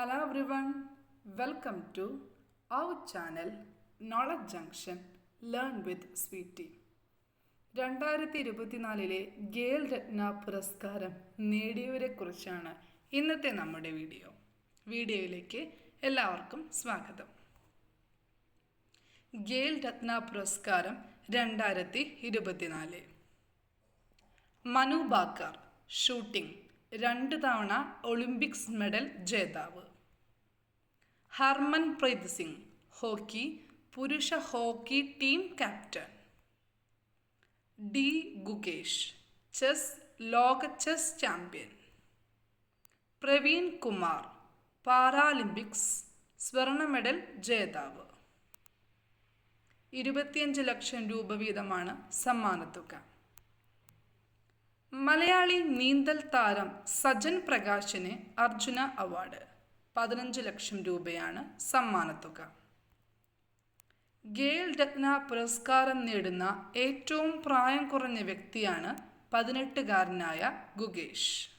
Hello everyone, welcome to our channel knowledge junction learn with Sweetie. രണ്ടായിരത്തി ഇരുപത്തിനാലിലെ girl രത്ന പുരസ്കാരം നേടിയവരെക്കുറിച്ചാണ് ഇന്നത്തെ നമ്മുടെ വീഡിയോ. വീഡിയോയിലേക്ക് എല്ലാവർക്കും സ്വാഗതം. ഗേൽ രത്ന പുരസ്കാരം രണ്ടായിരത്തി ഇരുപത്തിനാല് മനു ബാക്കർ ഷൂട്ടിംഗ് രണ്ട് തവണ ഒളിമ്പിക്സ് മെഡൽ ജേതാവ്. ഹർമൻ പ്രീത് സിംഗ് ഹോക്കി പുരുഷ hockey team captain. D. Gukesh chess ലോക chess champion. Praveen Kumar Paralympics സ്വർണ മെഡൽ ജേതാവ്. ഇരുപത്തിയഞ്ച് ലക്ഷം രൂപ വീതമാണ് സമ്മാനത്തുക മലയാളി നീന്തൽ താരം സജൻ പ്രകാശിന് അർജുന അവാർഡ്. പതിനഞ്ച് ലക്ഷം രൂപയാണ് സമ്മാനത്തുക. ഗേൽ രത്ന പുരസ്കാരം നേടുന്ന ഏറ്റവും പ്രായം കുറഞ്ഞ വ്യക്തിയാണ് പതിനെട്ടുകാരനായ ഗുഗേഷ്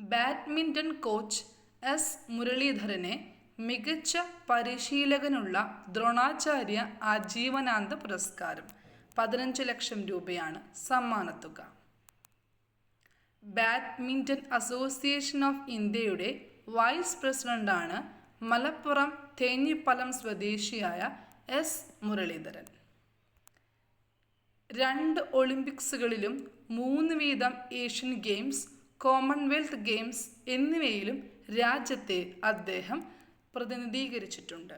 ബാഡ്മിന്റൺ കോച്ച് എസ് മുരളീധരനെ മികച്ച പരിശീലകനുള്ള ദ്രോണാചാര്യ ആജീവനാന്ത പുരസ്കാരം പതിനഞ്ച് ലക്ഷം രൂപയാണ് സമ്മാനത്തുക. ബാഡ്മിന്റൺ അസോസിയേഷൻ ഓഫ് ഇന്ത്യയുടെ വൈസ് പ്രസിഡന്റാണ് മലപ്പുറം തേഞ്ഞിപ്പലം സ്വദേശിയായ എസ് മുരളീധരൻ. രണ്ട് ഒളിമ്പിക്സുകളിലും മൂന്ന് വീതം ഏഷ്യൻ ഗെയിംസ് കോമൺവെൽത്ത് ഗെയിംസ് എന്നിവയിലും രാജ്യത്തെ അദ്ദേഹം പ്രതിനിധീകരിച്ചിട്ടുണ്ട്.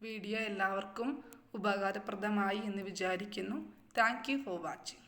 വീഡിയോ എല്ലാവർക്കും ഉപകാരപ്രദമായി എന്ന് വിചാരിക്കുന്നു. Thank you for watching.